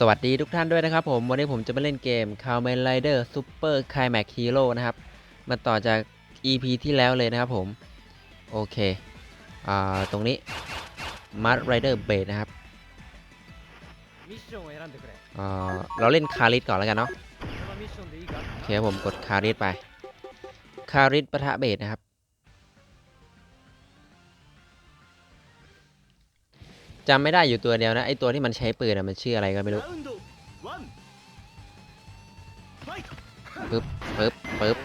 สวัสดีทุกท่านด้วยนะครับผม วันนี้ผมจะมาเล่นเกม c o w m a n Rider Super Climax Hero นะครับ มาต่อจาก EP ที่แล้วเลยนะครับผม โอเคอตรงนี้ m a r t Rider Blade นะครับ เราเล่นคาริสก่อนแล้วกันเนาะโอเคผมกดคาริสไป คาริสปะทะเบสนะครับ จำไม่ได้อยู่ตัวเดียวนะไอตัวที่มันใช้ปืนอะมันชื่ออะไรก็ไม่รู้ปึ๊บปึ๊บปึ๊บ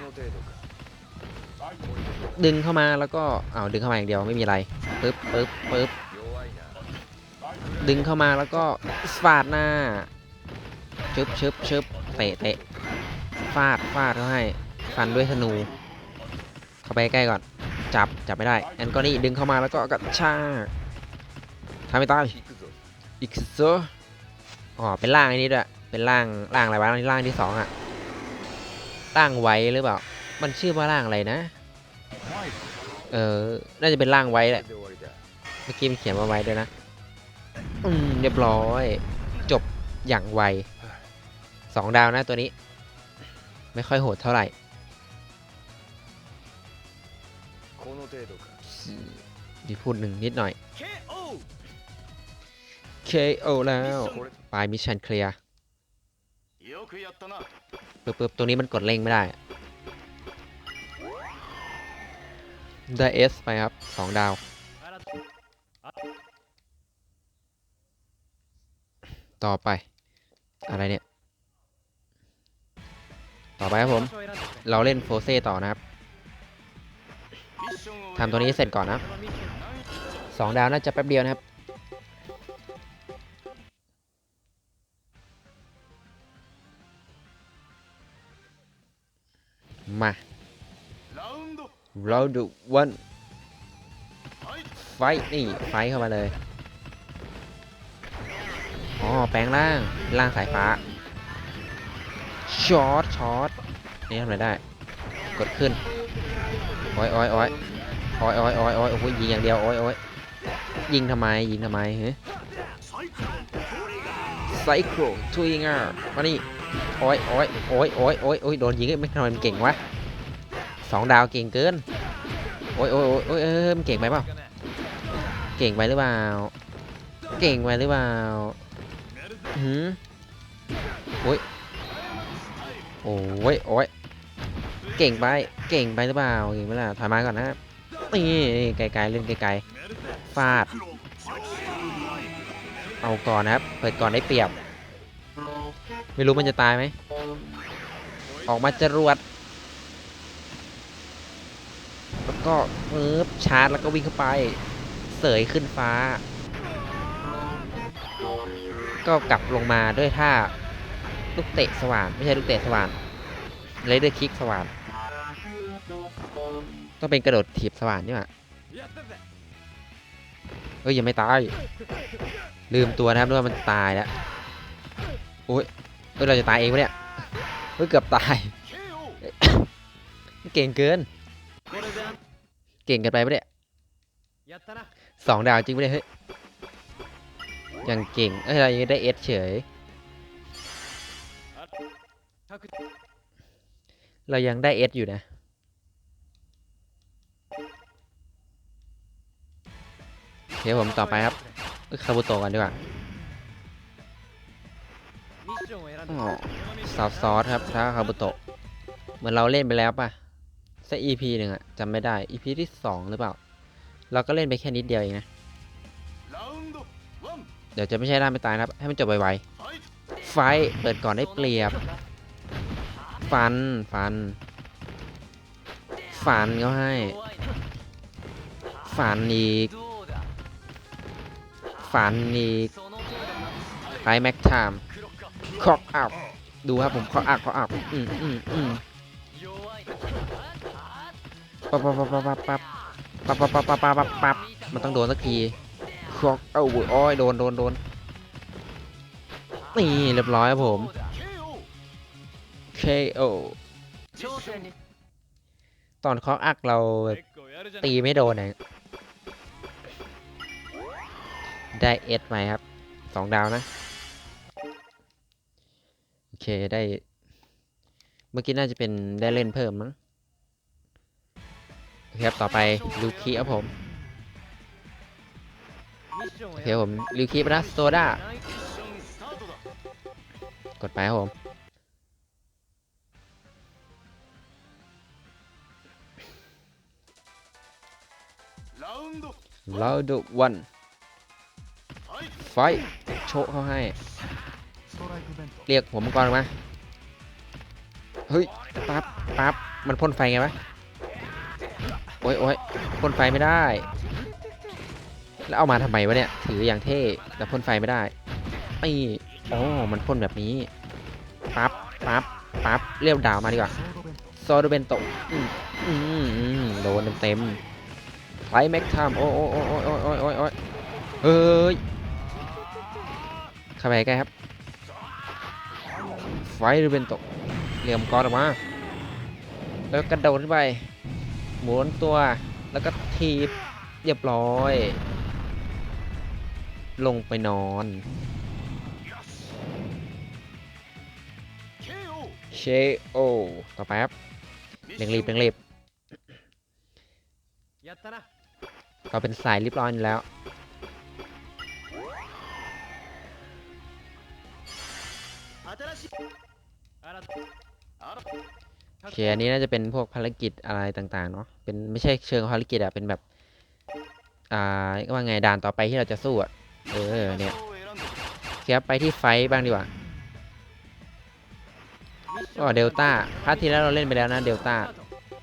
ดึงเข้ามาแล้วก็เอาดึงเข้ามาอย่างเดียวไม่มีอะไรปึ๊บปึ๊บปึ๊บดึงเข้ามาแล้วก็ฟาดหน้าชึบชึบชึบเตะเตะฟาดฟาดเขาให้ฟันด้วยธนู เข้าไปใกล้ก่อนจับจับไม่ได้แอนกอนี่ดึงเข้ามาแล้วก็กระชาก ทำไม่ตายอีกโซอ๋อ เป็นร่างอันนี้ด้วย เป็นร่างร่างอะไรวะร่างที่สองอะร่างไว้หรือเปล่า มันชื่อว่าร่างอะไรนะ เออ น่าจะเป็นร่างไว้แหละ เมื่อกี้มันเขียนว่าไว้ด้วยนะ อืม เรียบร้อย จบอย่างไวสองดาวนะตัวนี้ ไม่ค่อยโหดเท่าไหร่มีพูดหนึ่งนิดหน่อย เค KO แล้วปลายมิชชันเคลียร์ปึ๊บๆตรงนี้มันกดเร่งไม่ได้ ได้เอสไปครับสองดาว ต่อไป อะไรเนี่ย ต่อไปครับผม เราเล่นโฟเซ่ต่อนะครับทำตัวนี้เสร็จก่อนนะสองดาวน่าจะแป๊บเดียวนะครับ เราดูวันไฟนี่ไฟเข้ามาเลยอ๋อแปลงร่างล่างสายฟ้าช็อตช็อตนี่ทำอะไรได้ กดขึ้นโอ้ยโอ้ยโอ้ยโอ้ยโอ้ยโอ้ยโอ้ยโอ้ยยิงอย่างเดียวอ้อยอ้ยยิงทำไมยิงทำไมเฮ้ยไซโครทูยิงอะมานี่โอ้ยโอ้ยโอ้ยโอ้ยโอ้ยโดนยิงไม่ทำไมมันเก่งวะ สองดาวเก่งเกินโอ้ยโอ้ยโอ้ยโอ้ยเออมันเก่งไปเปล่า เก่งไปหรือเปล่า เก่งไปหรือเปล่าหืมโอ้ย โอ้ยโอ้ยเก่งไป เก่งไปหรือเปล่า เก่งไปล้วถอยมาก่อนนะนี่ไกลๆเล่นไกลๆฟาด เอาก่อนนะครับ เปิดก่อนได้เปรียบ ไม่รู้มันจะตายไหม ออกมาจรวด แล้ว ก็มือชาร์จแล้วก็วิ่งเข้าไป เสยขึ้นฟ้า ก็กลับลงมาด้วยท่าลูกเตะสว่านไม่ใช่ลูกเตะสว่านเลเดอร์คิกสว่านต้องเป็นกระโดดถีบสว่านนี่หว่าเอ้ยยังไม่ตาย ลืมตัวนะครับด้วยมันตายแล้วโอ้ยเอ้ยเราจะตายเองปะเนี่ยเฮ้ยเกือบตาย เก่งเกิน เก่งกันไปปะเนี่ยสองดาวจริงปะเนี่ยเฮ้ยยังเก่งเอ้ยเรายังได้เอสเฉย เรายังได้เอสอยู่นะเดี๋ยวผมต่อไปครับคาบุโตกันดีกว่าสาวซอสครับถ้าคาบุโตเหมือนเราเล่นไปแล้วป่ะัก EP หนึ่งอะจำไม่ได้ EP ที่สองหรือเปล่า เราก็เล่นไปแค่นิดเดียวเองนะ เดี๋ยวจะไม่ใช่ร่างไม่ตายครับ ให้มันจบไวๆ ไฟเปิดก่อนได้เปรียบ ฟัน ฟัน ฟันเขาให้ ฟันอีก ฟันอีกไอแม็กไาม์คอกอัพดูครับผมคอกอัพคอกอัพอืมอืมอืม ปั๊บปั๊บปั๊บปั๊บปั๊บปั๊บปั๊บปั๊บปั๊บปั๊บปั๊บปับมันต้องโดนสักทีครอกเอ้าโอ้ยโดนโดนโดนนี่เรียบร้อยครับผม KO ตอนเคาะอักเราตีไม่โดนนะได้เอ็ดไหมครับสองดาวนะ โอเคได้ เมื่อกี้น่าจะเป็นได้เล่นเพิ่มมั้ง ครับต่อไปลูคีครับผมโอเคผมลูคีไปนะโซดากดไปครับผมลาวดวันไฟโชกเขาให้ เรียกผมก่อนมา เฮ้ย ปั๊บปั๊บมันพ่นไฟไงวะ โอ้ยโอ้ยพ่นไฟไม่ได้ แล้วเอามาทำไมวะเนี่ย ถืออย่างเท่แต่พ่นไฟไม่ได้ไอ้โอ้มันพ่นแบบนี้ ปั๊บ ปั๊บ ปั๊บ เรียบดาวมาดีกว่า โซโดเบนโตอืมอืมโดนเต็มๆไฟแม็กทามโอ้โอ้โอ้โอ้โอ้โอ้โอ้โอ้เฮ้ยเข้าไปใกล้ครับ ไฟโดเบนโตเหลี่ยมก้อนออกมา แล้วกระโดดขึ้นไป หมุนตัว แล้วก็ทีบเรียบร้อย ลงไปนอน KO เชโอ ต่อไปครับเร่งรีบเร่งรีบ やったな เราเป็นสายรีบร้อยอยู่แล้ว 新しいあらあら โอเคอันนี้น่าจะเป็นพวกภารกิจอะไรต่างๆเนาะเป็นไม่ใช่เชิงภารกิจอะเป็นแบบ อ่าว่าไงด่านต่อไปที่เราจะสู้อะเออเนี่ยเคียไปที่ไฟบ้างดีกว่าก็เดลต้าพาร์ทที่แล้วเราเล่นไปแล้วนะเดลต้า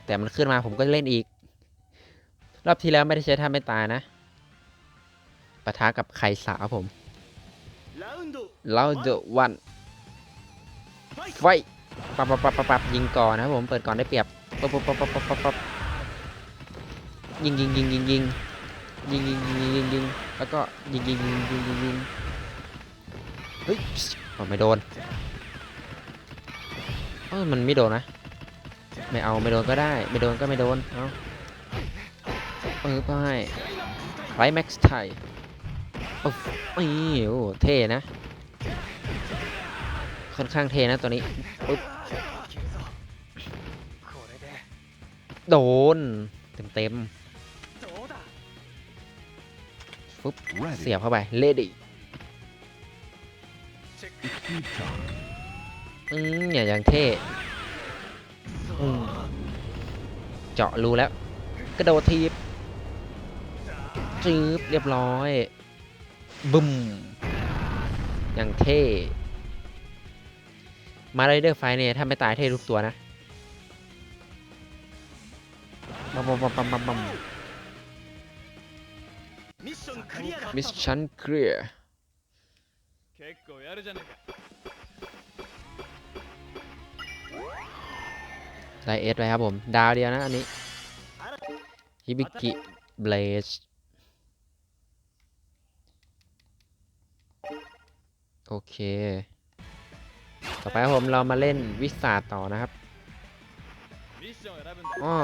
แต่มันขึ้นมาผมก็เล่นอีก รอบที่แล้วไม่ได้ใช้ท่าไม่ตายนะปะทะกับไข่สาวผมเราเดวันไฟ ปับปับปับปับปับยิงก่อนนะครับผมเปิดก่อนได้เปรียบปับปับปับปับปับปับปับยิงยิงยิงยิงยิงยิงยิงยิงยิงยิงยิงแล้วก็ยิงยิงยิงยิงยิงยิงเฮ้ยอ๋อไม่โดนเออมันไม่โดนนะไม่เอาไม่โดนก็ได้ ไม่โดนก็ไม่โดนเอาเออไปไฟแม็กซ์ไทยโอ้นี่โอ้เท่นะ ค่อนข้างเทนะตัวนี้โดน เต็มเต็มปึ๊บเสียบเข้าไป เลดี้อืมอย่าอย่างเท่เจาะรูแล้ว กระโดดทีบจืบเรียบร้อยบึ้มอย่างเท่ มาไรเดอร์ไฟเนี่ยถ้าไม่ตายเท่ทุกตัวนะบัมบัมบัมบัมบัมมิชชั่นเคลียร์ไดเอสไปครับผม ดาวเดียวนะอันนี้ ฮิบิกิ เบลชโอเค ต่อไปผมเรามาเล่นวิสาต่อนะครับอ๋อ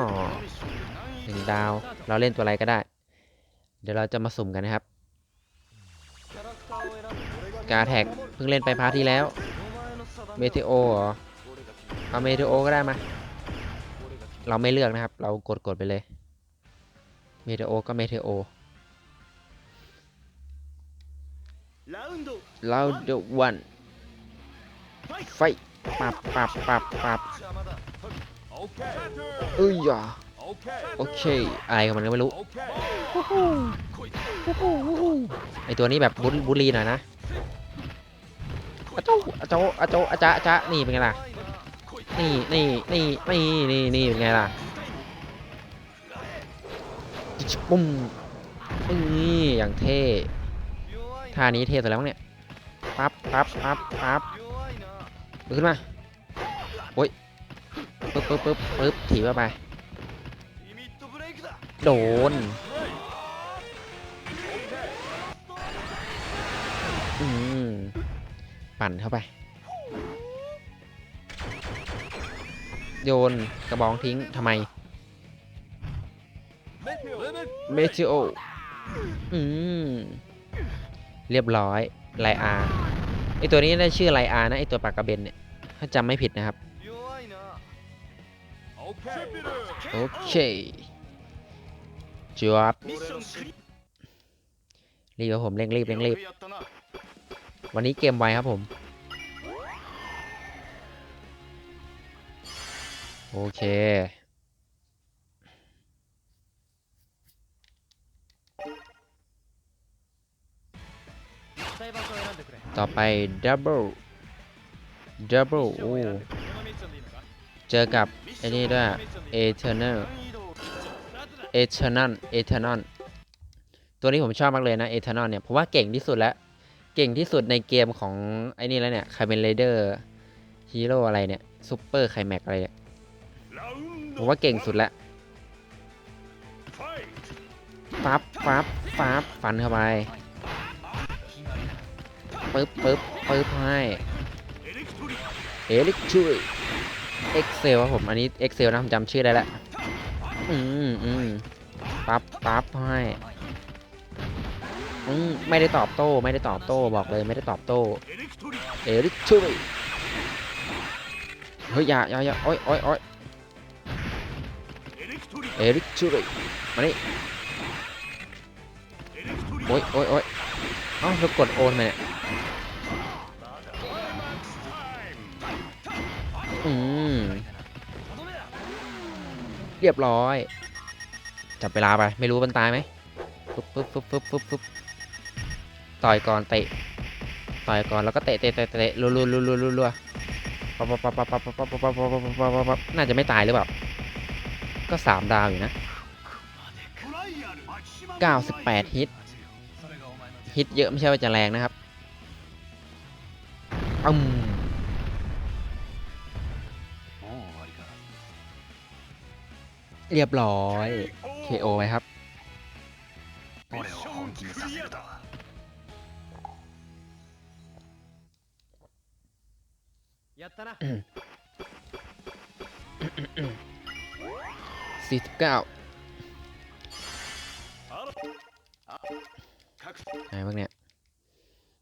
หนึ่งดาว เราเล่นตัวอะไรก็ได้ เดี๋ยวเราจะมาสุ่มกันนะครับ กาแท็กเพิ่งเล่นไปพาร์ทที่แล้ว เมทิโอเหรอ เอาเมทิโอก็ได้มา เราไม่เลือกนะครับ เรากดกดไปเลย เมทิโอก็เมทิโอเราเดวัน ไฟปับปับปับปับเอ้ยอะโอเค อะไรของมันก็ไม่รู้ไอตัวนี้แบบบุลลีหน่อยนะอาเจอาเจอาเจอาจ้อาจ้นี่เป็นไงล่ะ นี่นี่นี่นี่นี่นี่เป็นไงล่ะปุ้มนี่อย่างเท่ท่านี้เท่สุดแล้วเนี่ยปั๊บปั๊บปั๊บปั๊บ ขึ้นมาโอ้ยปึ๊บปึ๊บปึ๊บปึ๊บถีบเาไปโดนอืมปั่นเข้าไป โยนกระบองทิ้งทำไมเมทิโออืมเรียบร้อยไลอาไอตัวนี้ได้ชื่อไลอานะไอตัวปากกระเบนเนี่ยาจำไม่ผิดนะครับ โอเคจวบรีบครับผมเร่งรีบเร่งรีบ วันนี้เกมไวครับผม โอเคต่อไปดับเบิล ดับเบิลโอ้เจอกับไอ้นี่ด้วยเอเทอร์เนอร์เอเทอร์นอนเอเทอร์นอนตัวนี้ผมชอบมากเลยนะเอเทอร์นอนเนี่ยผมว่าเก่งที่สุดแล้วเก่งที่สุดในเกมของไอ้นี่แล้วเนี่ยคาเบนเลเดอร์ฮีโร่อะไรเนี่ยซูเปอร์ไคลแม็กอะไรเนี่ยผมว่าเก่งสุดแล้วปับปับปับฟันเข้าไปปึ๊บปึ๊บปึ๊บให้ เอลิกช่วยเอ็กเซลครับผมอันนี้เอ็กเซลนะผมจำชื่อได้แล้วอืมอืมปั๊บปั๊บให้ไม่ได้ตอบโต้ ไม่ได้ตอบโต้บอกเลยไม่ได้ตอบโต้เอริกช่วยเฮ้ยอย่าอย่าอย่าโอ้ยโอ้ยโอ้ยเอริกช่วยมาดิโอ้ยโอ้ยโอ้ยเอ้าเรากดโอนมเนี่ย อืมเรียบร้อย จับเวลาไป ไม่รู้มันตายไหมปุ๊บปุ๊บปุ๊บปุ๊บปุ๊บปุ๊บต่อยก่อนเตะ ต่อยก่อนแล้วก็เตะเตะเตะเตะรัวรัวรัวรัวรัวรัวปั๊บปั๊บปั๊บปั๊บปั๊บปั๊บปั๊บปั๊บปั๊บปั๊บปั๊บปั๊บน่าจะไม่ตายหรือเปล่า ก็สามดาวอยู่นะเก้าสิบแปดฮิต ฮิตเยอะไม่ใช่ว่าจะแรงนะครับอืม เรียบร้อย KO ไหมครับ ミッションクリアだ やったな49 各 ไหนบ้างเนี่ย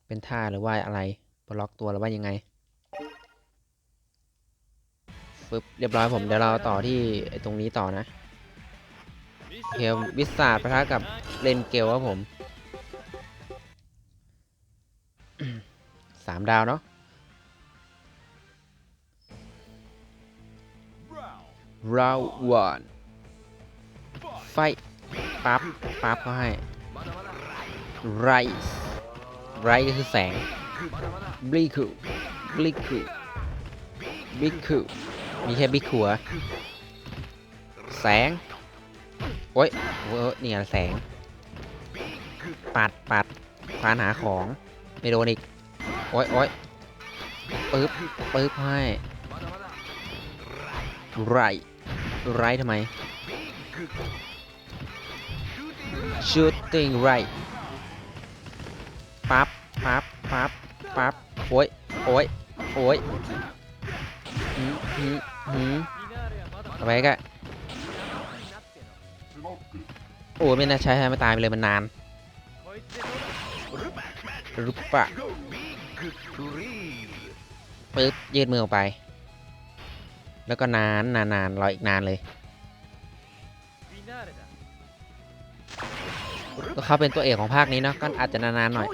เป็นท่าหรือว่าอะไรบล็อกตัวหรือว่ายังไง ฟึบเรียบร้อยผมเดี๋ยวเราต่อที่ตรงนี้ต่อนะเฮลวิสซาร์ดปะทะกับเลนเกลครับผมสามดาวเนาะ round one ไฟปั๊บปั๊บเขาให้ rise rise ก็คือแสง b l i k u b l i k u b l i k u มีแค่บิ๊กขัว แสง โอ้ยโอ้ยนี่ไงแสง ปัดปัดควานหาของ ไม่โดนอีก โอ้ยโอ้ยปึ๊บปึ๊บให้ไรไรทำไม shooting right ปั๊บปั๊บปั๊บปั๊บโอ้ยโอ้ยโอ้ยหืมหืม หืมทำไมก็โอ้ไม่น่าใช้ให้ม่ตายไปเลยมันนานรุปปะปึ๊บยืดมือออกไป แล้วก็นานนานนานรออีกนานเลย ก็เข้าเป็นตัวเอกของภาคนี้เนาะก็อาจจะนานๆหน่อย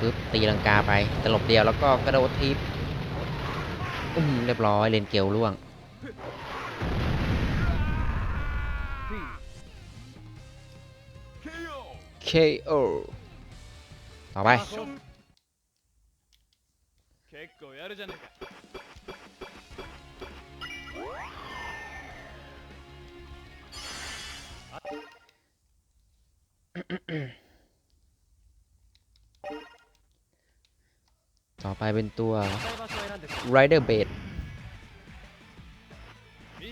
ปึ๊บตีลังกาไปตลบเดียวแล้วก็กระโดดทีบอืมเรียบร้อยเลนเกลล่วง KO ต่อไป結構 ต่อไปเป็นตัว Rider b a t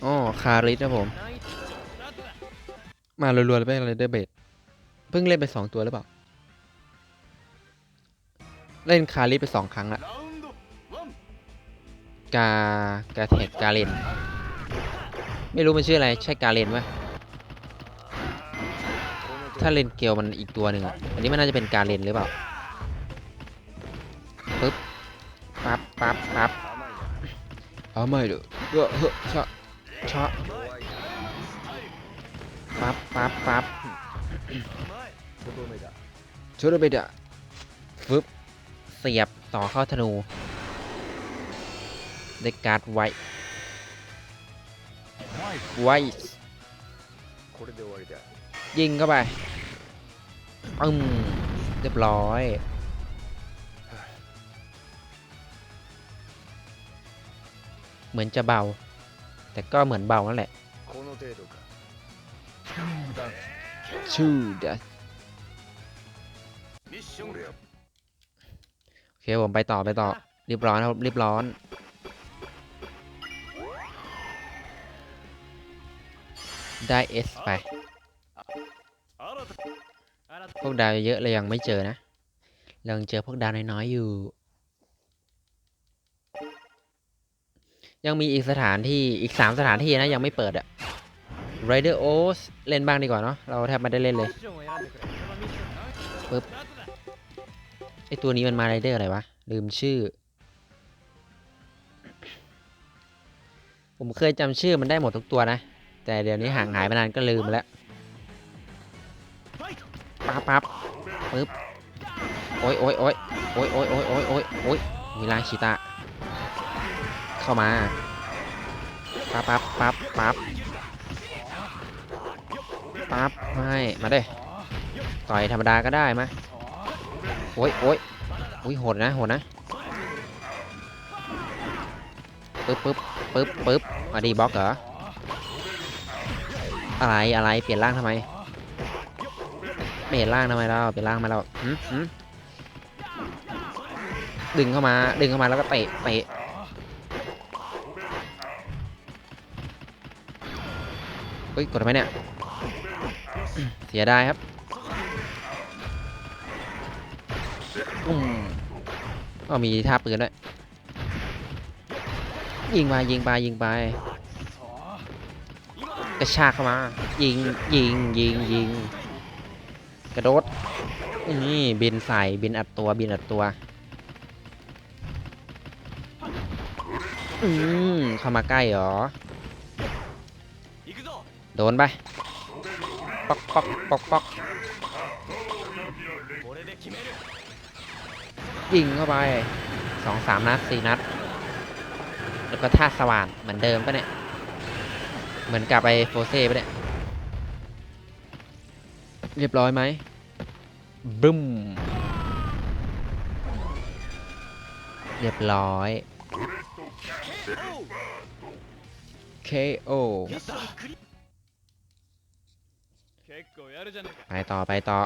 อ๋อคาริสนะผม มารัวๆเลยไป Rider b a t เพิ่งเล่นไป 2 ตัวหรือเปล่า เล่นคาริสไป 2 ครั้งละกากาแทกกาเลน ไม่รู้มันชื่ออะไร ใช่กาเลนไหมถ้าเลนเกลมันอีกตัวหนึ่งอันนี้มันน่าจะเป็นกาเลนหรือเปล่า ปั๊บปั๊บปั๊บเอาไม่เด้อเออเฮ้อชะชะปั๊บปั๊บปั๊บ とどめだ ชุดไปเด้อฟึบ เสียบต่อเข้าธนู ได้การ์ดไว้ ไว้ これで終わりだ ยิงเข้าไปปึ้มเรียบร้อย เหมือนจะเบา แต่ก็เหมือนเบานั่นแหละชูดัสโอเคผมไปต่อไปต่อรีบร้อนครับรีบร้อนได้เอสไป พวกดาวเยอะเลยยังไม่เจอนะ เรายังเจอพวกดาวน้อยๆอยู่ ยังมีอีกสถานที่อีกสามสถานที่นะยังไม่เปิดอะ Rider o s เล่นบ้างดีกว่าเนาะเราแทบไม่ได้เล่นเลยปึ๊บไอตัวนี้มันมาไรเดอร์อะไรวะ ลืมชื่อ ผมเคยจำชื่อมันได้หมดทุกตัวนะ แต่เดี๋ยวนี้ห่างหายไปนานก็ลืมแล้วปั๊บปั๊บปึ๊บโอ้ยโอ้ยโอ้ยโอ้ยโอ้ยโอ้ยโอ้ยโอ้ยโอ้มีลางชิตา เข้ามาปั๊บปั๊บปั๊บปั๊บปั๊บให้มาเด้ต่อยธรรมดาก็ได้มาโอ้ยโอ้ยอุ้ยโหดนะโหดนะปึ๊บปึ๊บปึ๊บปึ๊บมาดีบล็อกเหรออะไรอะไรเปลี่ยนร่างทำไมเปลี่ยนร่างทำไมเราเปลี่ยนร่างมาเราหืมหืมดึงเข้ามาดึงเข้ามาแล้วก็เตะเตะ เฮ้ย กดทำไมเนี่ย เสียได้ครับอืมก็มีท่าปืนด้วย ยิงไปยิงไปยิงไปกระชากเข้ามา ยิงยิงยิงยิงกระโดดนี่บินใส่บินอัดตัวบินอัดตัวอืมเข้ามาใกล้เหรอ โดนไปป๊อกป๊อกป๊อกป๊อกยิงเข้าไปสองสามนัดสี่นัด แล้วก็ท่าสว่านเหมือนเดิมปะเนี่ย เหมือนกลับไปโฟเซ่ปะเนี่ย เรียบร้อยไหมบึ้ม เรียบร้อย KO ไปต่อไปต่อ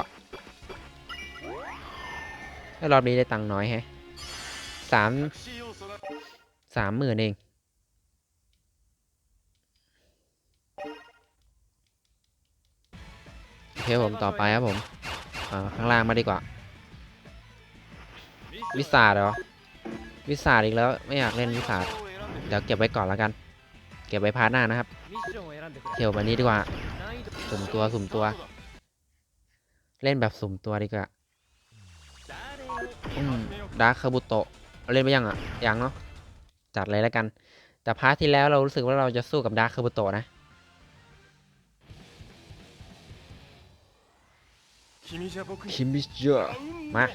แล้วรอบนี้ได้ตังค์น้อยแฮะสามสามหมื่นเอง โอเคผมต่อไปครับผมข้างล่างมาดีกว่า วิสาดเหรอ วิสาดอีกแล้วไม่อยากเล่นวิสาดเดี๋ยวเก็บไว้ก่อนแล้วกัน เก็บไว้พาร์ทหน้านะครับ เที่ยววันนี้ดีกว่า สุ่มตัวสุ่มตัว เล่นแบบสุ่มตัวดีกว่าดาร์คคาบุโตเล่นไปยังอะ ยังเนาะ จัดเลยแล้วกัน แต่พาร์ทที่แล้วเรารู้สึกว่าเราจะสู้กับดาร์คาบุโตนะคิมิเจะมา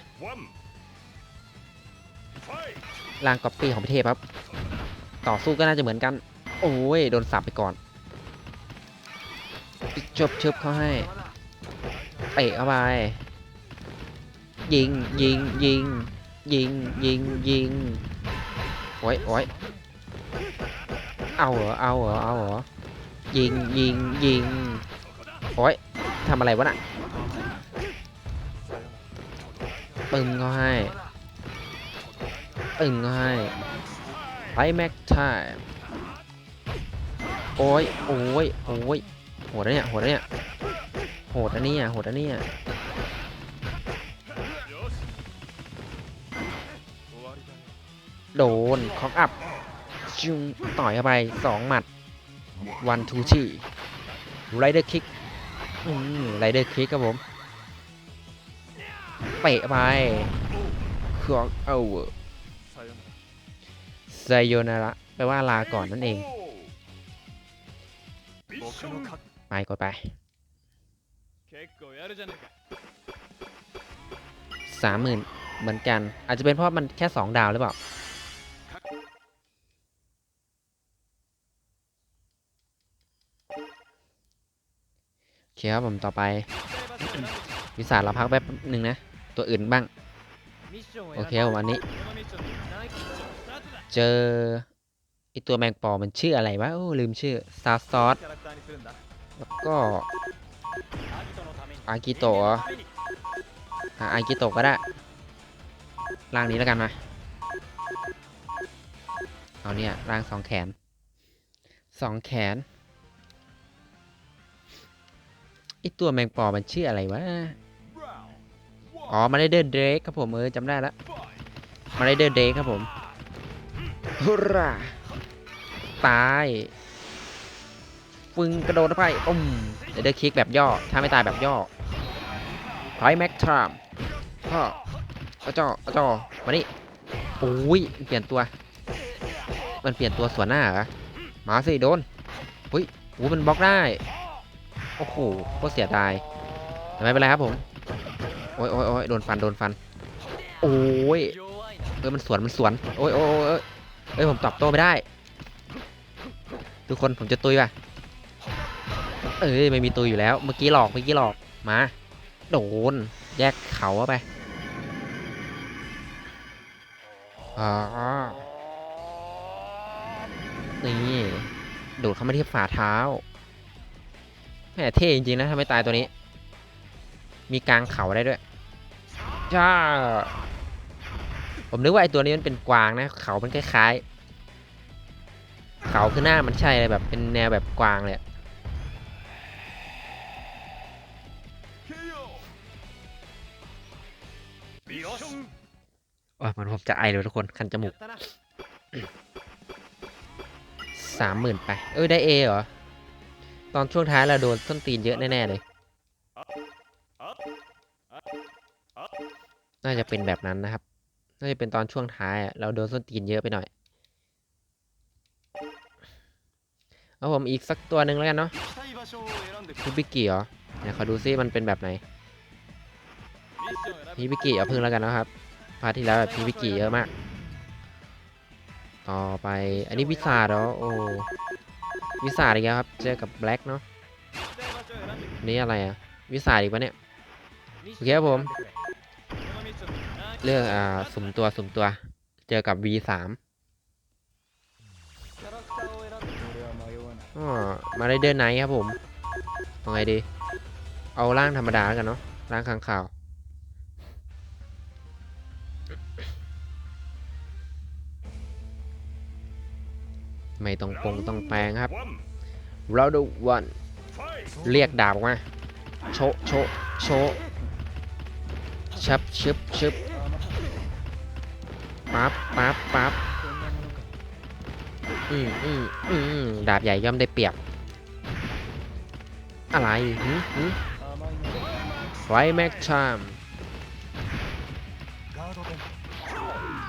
ลางก๊อปปี้ของพิเทพครับ ต่อสู้ก็น่าจะเหมือนกัน โอ้ย โดนสับไปก่อนจบเชิบเขาให้ เตะเข้าไป ยิงยิงยิงยิงยิงยิงโอ้ยโอ้ยเอาเหรอเอาเหรอเอาเหรอยิงยิงยิงโอ้ยทำอะไรวะน่ะปึ้งเขาให้ปึ้งเขาให้ไปแม็กไทม์โอ้ยโอ้ยโอ้ยหดนะเนี่ยโหดนะเนี่ย หดอันนี้อะโหดอันนี้อะโดนคอกอัพจุงต่อยเข้าไปสองหมัดวันทูชี่ไรเดอร์คิกอืมไรเดอร์คิกครับผมเปะไปคอกเอาเไซโยนาระแปลว่าลาก่อนนั่นเอง ไปกดไป สามหมื่นเหมือนกัน อาจจะเป็นเพราะมันแค่สองดาวหรือเปล่า โอเคครับผมต่อไป วิสาเราพักแป๊บหนึ่งนะ ตัวอื่นบ้าง โอเคผมอันนี้ เจอไอตัวแมงปอมันชื่ออะไรวะ โอ้ลืมชื่อซาซอสแล้วก็ อากิโตะออะอากิโตะก็ได้ร่างนี้แล้วกันมาเอาเนี่ยร่างสองแขนสองแขนไอตัวแมงปอมันชื่ออะไรวะอ๋อมาได้เดอร์เดรกครับผมเออจำได้แล้วมาได้เดอร์เดรกครับผมฮุร่าตาย ฟึงกระโดดเข้ไปปุ่มเดเดอร์คิกแบบย่อ ถ้าไม่ตายแบบย่อถอยแม็กทรามพ่อเอาจ่อเอาจอมานี่อุ้ยเปลี่ยนตัว มันเปลี่ยนตัวสวนหน้าเหรอมาสิโดนปุ้ยโอ้มันบล็อกได้ โอ้โหก็เสียดายแต่ไม่เป็นไรครับผม โอ้ยโอ้ยโอ้ยโดนฟัน โดนฟัน โอ้ยเออมันสวน มันสวน โอ้ยโอ้ยเอ้ยผมตอบโต้ไม่ได้ ทุกคนผมจะตุยไป เอ้ยไม่มีตุยอยู่แล้ว เมื่อกี้หลอกเมื่อกี้หลอกมา โดน แยกเขาไปอ๋อนี่โดดเข้ามาที่ฝ่าเท้าแหมเท่จริงๆนะถ้าไม่ตายตัวนี้ มีกลางเขาได้ด้วยจ้าผมนึกว่าไอตัวนี้มันเป็นกวางนะ เขามันคล้ายๆ เขาคือหน้ามันใช่เลยแบบเป็นแนวแบบกวางเลย ว่ามันผมจะไอเลยทุกคน คันจมูกสามหมื่นไป เอ้ย ได้เอเหรอ ตอนช่วงท้ายเราโดนต้นตีนเยอะแน่ ๆ เลย น่าจะเป็นแบบนั้นนะครับ น่าจะเป็นตอนช่วงท้ายเราโดนต้นตีนเยอะไปหน่อย เอาผมอีกสักตัวหนึ่งแล้วกันเนาะฮิบิกิเหรอเนี่ยขอดูซิมันเป็นแบบไหนฮิบิกิเอาพึ่งแล้วกันนะครับ พาร์ทที่แล้วแบบพีวิกิเยอะมาก ต่อไปอันนี้วิสาเหรอโอ้วิสาอีกแครับ เจอกับแบล็กเนาะนี่อะไรอะวิสาอีกปะเนี่ยโอเคครับผม เลือกอ่าสุ่มตัวสุ่มตัว เจอกับ V3 มาได้เดินไหนครับผมเอาไงดี เอาร่างธรรมดาแล้วกันเนาะร่างข้างข่าว ไม่ต้องปงต้องแปลงครับเราดูวันเรียกดาบมาโชโชโชชับชับชับปั๊บปั๊บปั๊บอืมอืมอืมดาบใหญ่ย่อมได้เปรียบ อะไรหืมหืมไฟแม็กชาม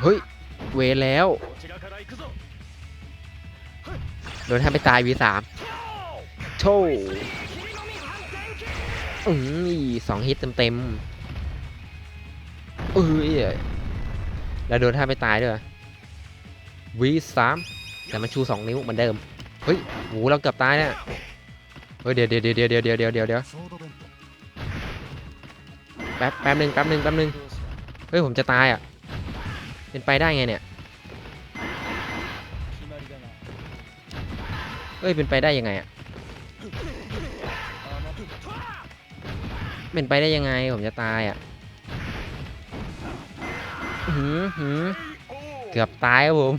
เฮ้ย เวแล้ว โดนทำไปตาย V3 โชว์อืมสองฮิตเต็มเต็เอ้ยแล้วโดนท่าไปตายด้วยวีสามแต่มันชูสองนิ้วเหมือนเดิม เฮ้ยหูเราเกือบตายเนี่ยเฮ้ยเดี๋ยวเดี๋ยวเดี๋ยวเดี๋ยวเดี๋ยวเดี๋ยวเดี๋ยวเดี๋ยวแป๊บแป๊บหนึ่งแป๊บหนึ่งแป๊บหนึ่งเฮ้ยผมจะตายอะ เป็นไปได้ไงเนี่ย เอ้ยเป็นไปได้ยังไงอะเป็นไปได้ยังไงผมจะตายอะหืมหืมเกือบตายครับผม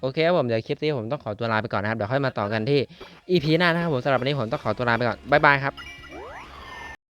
โอเคครับผมเดี๋ยวคลิปนี้ผมต้องขอตัวลาไปก่อนนะครับ เดี๋ยวค่อยมาต่อกันที่ EP หน้านะครับผมสำหรับวันนี้ผมต้องขอตัวลาไปก่อน บ๊ายบายครับ